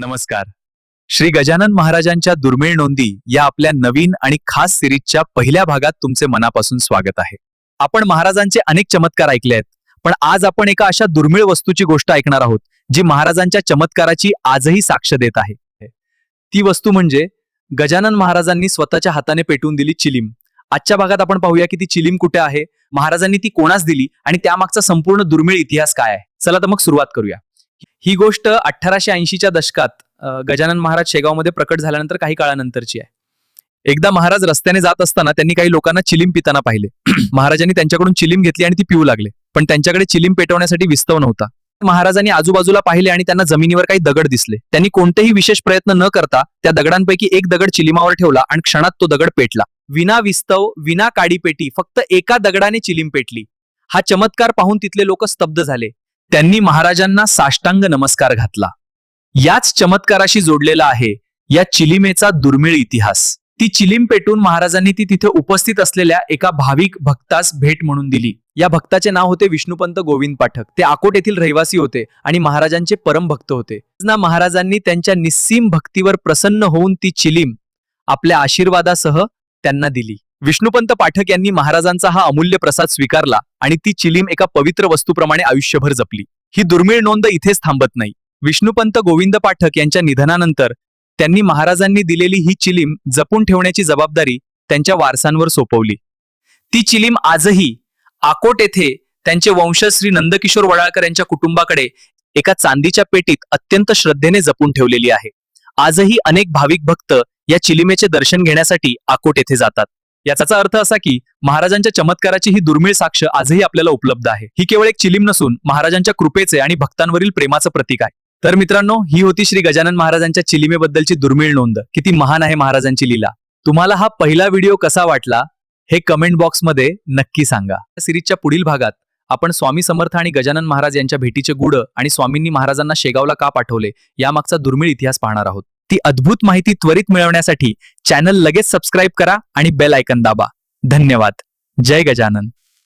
नमस्कार. श्री गजानन महाराजांच्या दुर्मिळ नोंदी या आपल्या नवीन आणि खास सिरीजच्या पहिल्या भागात तुमचे मनापासून स्वागत आहे. आपण महाराजांचे अनेक चमत्कार ऐकले आहेत पण आज आपण एका अशा दुर्मिळ वस्तूची गोष्ट ऐकणार आहोत जी महाराजांच्या चमत्काराची आजही साक्ष देत आहे. ती वस्तू म्हणजे गजानन महाराजांनी स्वतःच्या हाताने पेटवून दिली चिलीम. आजच्या भागात आपण पाहूया की ती चिलीम कुठे आहे महाराजांनी ती कोणास दिली आणि त्यामागचा संपूर्ण दुर्मिळ इतिहास काय आहे. चला तर मग सुरुवात करूया. ही गोष्ट अठराशे ऐंशीच्या दशकात गजानन महाराज शेगावमध्ये प्रकट झाल्यानंतर काही काळानंतरची आहे. एकदा महाराज रस्त्याने जात असताना त्यांनी काही लोकांना चिलीम पिताना पाहिले. महाराजांनी त्यांच्याकडून चिलीम घेतली आणि ती पिऊ लागले. पण त्यांच्याकडे चिलीम पेटवण्यासाठी विस्तव नव्हता. महाराजांनी आजूबाजूला पाहिले आणि त्यांना जमिनीवर काही दगड दिसले. त्यांनी कोणतेही विशेष प्रयत्न न करता त्या दगडांपैकी एक दगड चिलिमावर ठेवला आणि क्षणात तो दगड पेटला. विना विस्तव विना काडीपेटी फक्त एका दगडाने चिलीम पेटली. हा चमत्कार पाहून तिथले लोक स्तब्ध झाले. त्यांनी महाराजांना साष्टांग नमस्कार घातला. याच चमत्काराशी जोडलेला आहे या चिलिमेचा दुर्मिळ इतिहास. ती चिलीम पेटून महाराजांनी ती तिथे उपस्थित असलेल्या एका भाविक भक्तास भेट म्हणून दिली. या भक्ताचे नाव होते विष्णुपंत गोविंद पाठक. ते आकोट येथील रहिवासी होते आणि महाराजांचे परम भक्त होते. ना महाराजांनी त्यांच्या निस्सीम भक्तीवर प्रसन्न होऊन ती चिलीम आपल्या आशीर्वादासह त्यांना दिली. विष्णुपंत पाठक यांनी महाराजांचा हा अमूल्य प्रसाद स्वीकारला आणि ती चिलीम एका पवित्र वस्तूप्रमाणे आयुष्यभर जपली. ही दुर्मिळ नोंद इथेच थांबत नाही. विष्णुपंत गोविंद पाठक यांच्या निधनानंतर त्यांनी महाराजांनी दिलेली ही चिलीम जपून ठेवण्याची जबाबदारी त्यांच्या वारसांवर सोपवली. ती चिलीम आजही आकोट येथे त्यांचे वंशज श्री नंदकिशोर वडाळकर यांच्या कुटुंबाकडे एका चांदीच्या पेटीत अत्यंत श्रद्धेने जपून ठेवलेली आहे. आजही अनेक भाविक भक्त या चिलिमेचे दर्शन घेण्यासाठी आकोट येथे जातात. याचा अर्थ असा की महाराजांच्या चमत्काराची ही दुर्मिळ साक्ष आजही आपल्याला उपलब्ध आहे. ही केवळ एक चिलीम नसून महाराजांच्या कृपेचे आणि भक्तांवरील प्रेमाचं प्रतीक आहे. तर मित्रांनो ही होती श्री गजानन महाराजांच्या चिलिमेबद्दलची दुर्मिळ नोंद. किती महान आहे महाराजांची लीला. तुम्हाला हा पहिला व्हिडिओ कसा वाटला हे कमेंट बॉक्समध्ये नक्की सांगा. सिरीजच्या पुढील भागात आपण स्वामी समर्थ आणि गजानन महाराज यांच्या भेटीचे गुढ आणि स्वामींनी महाराजांना शेगावला का पाठवले यामागचा दुर्मिळ इतिहास पाहणार आहोत. ती अद्भुत माहिती त्वरित मिळवण्यासाठी चॅनल लगेच सबस्क्राईब करा आणि बेल आयकन दाबा. धन्यवाद. जय गजानन.